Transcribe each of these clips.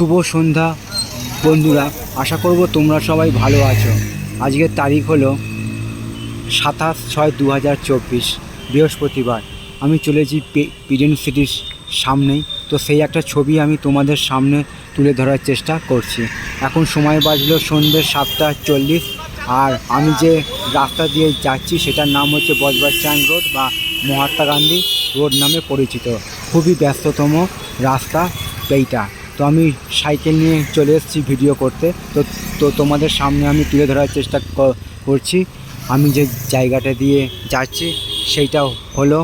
শুভ সন্ধ্যা। বন্ধুরা, আশা করব তোমরা সবাই ভালো আছো। আজকের তারিখ হলো সাতাশ ছয় দু হাজার চব্বিশ, বৃহস্পতিবার। আমি চলেছি পিডেন সিটির সামনেই। তো সেই একটা ছবি আমি তোমাদের সামনে তুলে ধরার চেষ্টা করছি। এখন সময় বাজলো সন্ধ্যে সাতটা চল্লিশ, আর আমি যে রাস্তা দিয়ে যাচ্ছি সেটার নাম হচ্ছে বজবাস্ট্যান্ড রোড বা মহাত্মা গান্ধী রোড নামে পরিচিত। খুবই ব্যস্ততম রাস্তা, এইটা। তো আমি সাইকেল নিয়ে চলে এসেছি ভিডিও করতে। তো তো তোমাদের সামনে আমি তুলে ধরার চেষ্টা করছি। আমি যে জায়গাটা দিয়ে যাচ্ছি সেইটা হলো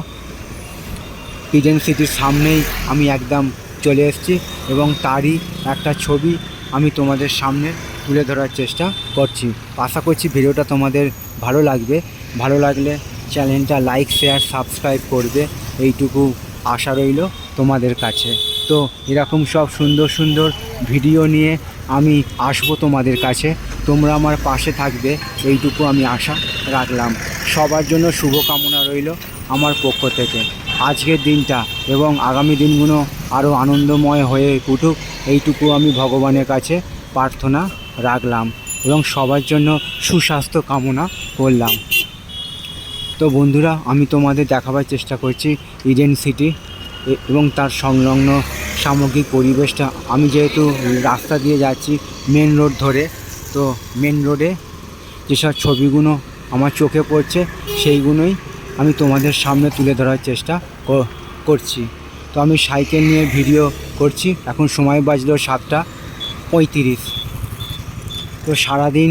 ইডেন সিটির সামনেই আমি একদম চলে এসেছি এবং তারই একটা ছবি আমি তোমাদের সামনে তুলে ধরার চেষ্টা করছি। আশা করছি ভিডিওটা তোমাদের ভালো লাগবে। ভালো লাগলে চ্যানেলটা লাইক, শেয়ার, সাবস্ক্রাইব করবে। এইটুকু আশা রইল তোমাদের কাছে। তো এরকম সব সুন্দর সুন্দর ভিডিও নিয়ে আমি আসব তোমাদের কাছে। তোমরা আমার পাশে থাকবে, এইটুকু আমি আশা রাখলাম। সবার জন্য শুভকামনা রইল আমার পক্ষ থেকে। আজকের দিনটা এবং আগামী দিনগুলো আরও আনন্দময় হয়ে উঠুক, এইটুকু আমি ভগবানের কাছে প্রার্থনা রাখলাম এবং সবার জন্য সুস্বাস্থ্য কামনা করলাম। তো বন্ধুরা, আমি তোমাদের দেখাবার চেষ্টা করছি ইডেন সিটি এবং তার সংলগ্ন সামগ্রিক পরিবেশটা। আমি যেহেতু রাস্তা দিয়ে যাচ্ছি মেন রোড ধরে, তো মেন রোডে যেসব ছবিগুলো আমার চোখে পড়ছে, সেইগুলোই আমি তোমাদের সামনে তুলে ধরার চেষ্টা করছি। তো আমি সাইকেল নিয়ে ভিডিও করছি, এখন সময় বাজলো সাতটা পঁয়ত্রিশ। তো সারাদিন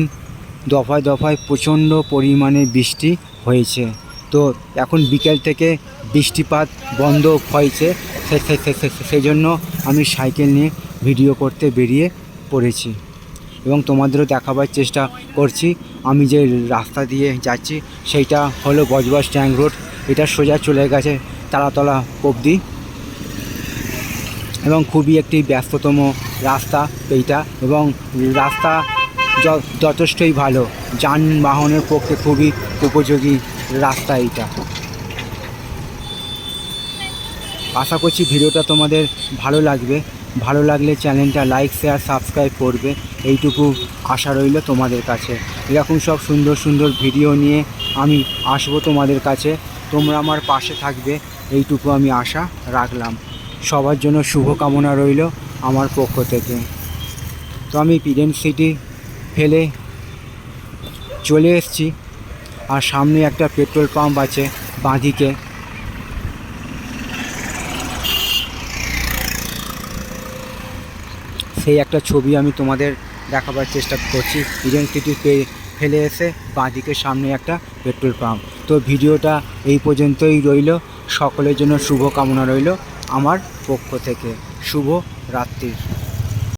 দফায় দফায় প্রচণ্ড পরিমাণে বৃষ্টি হয়েছে। তো এখন বিকেল থেকে বৃষ্টিপাত বন্ধ হয়েছে সেই জন্য আমি সাইকেল নিয়ে ভিডিও করতে বেরিয়ে পড়েছি। এবং তোমাদেরও দেখাবার চেষ্টা করছি, আমি যে রাস্তা দিয়ে যাচ্ছি, সেইটা হলো বজবাস ট্যাং রোড। এটা সোজা চলে গেছে তারাতলা অবধি। এবং খুবই একটি ব্যস্ততম রাস্তা এইটা। এবং রাস্তা যথেষ্টই ভালো। যানবাহনের পক্ষে খুবই উপযোগী রাস্তা এইটা। আশা করছি ভিডিওটা তোমাদের ভালো লাগবে। ভালো লাগলে চ্যানেলটা লাইক, শেয়ার, সাবস্ক্রাইব করবে। এইটুকু আশা রইল তোমাদের কাছে। এরকম সব সুন্দর সুন্দর ভিডিও নিয়ে আমি আসব তোমাদের কাছে। তোমরা আমার পাশে থাকবে। এইটুকু আমি আশা রাখলাম। সবার জন্য শুভকামনা রইল আমার পক্ষ থেকে। তো আমি পিডেন সিটি ফেলে চলে এসেছি। আর সামনে একটা পেট্রোল পাম্প আছে বাঁদিকে। সেই একটা ছবি আমি তোমাদের দেখাবার চেষ্টা করছি। ইডেন্টিটি পেয়ে ফেলে এসে বাঁদিকে সামনে একটা পেট্রোল পাম্প। তো ভিডিওটা এই পর্যন্তই রইল। সকলের জন্য শুভ কামনা রইল আমার পক্ষ থেকে। শুভ রাত্রির।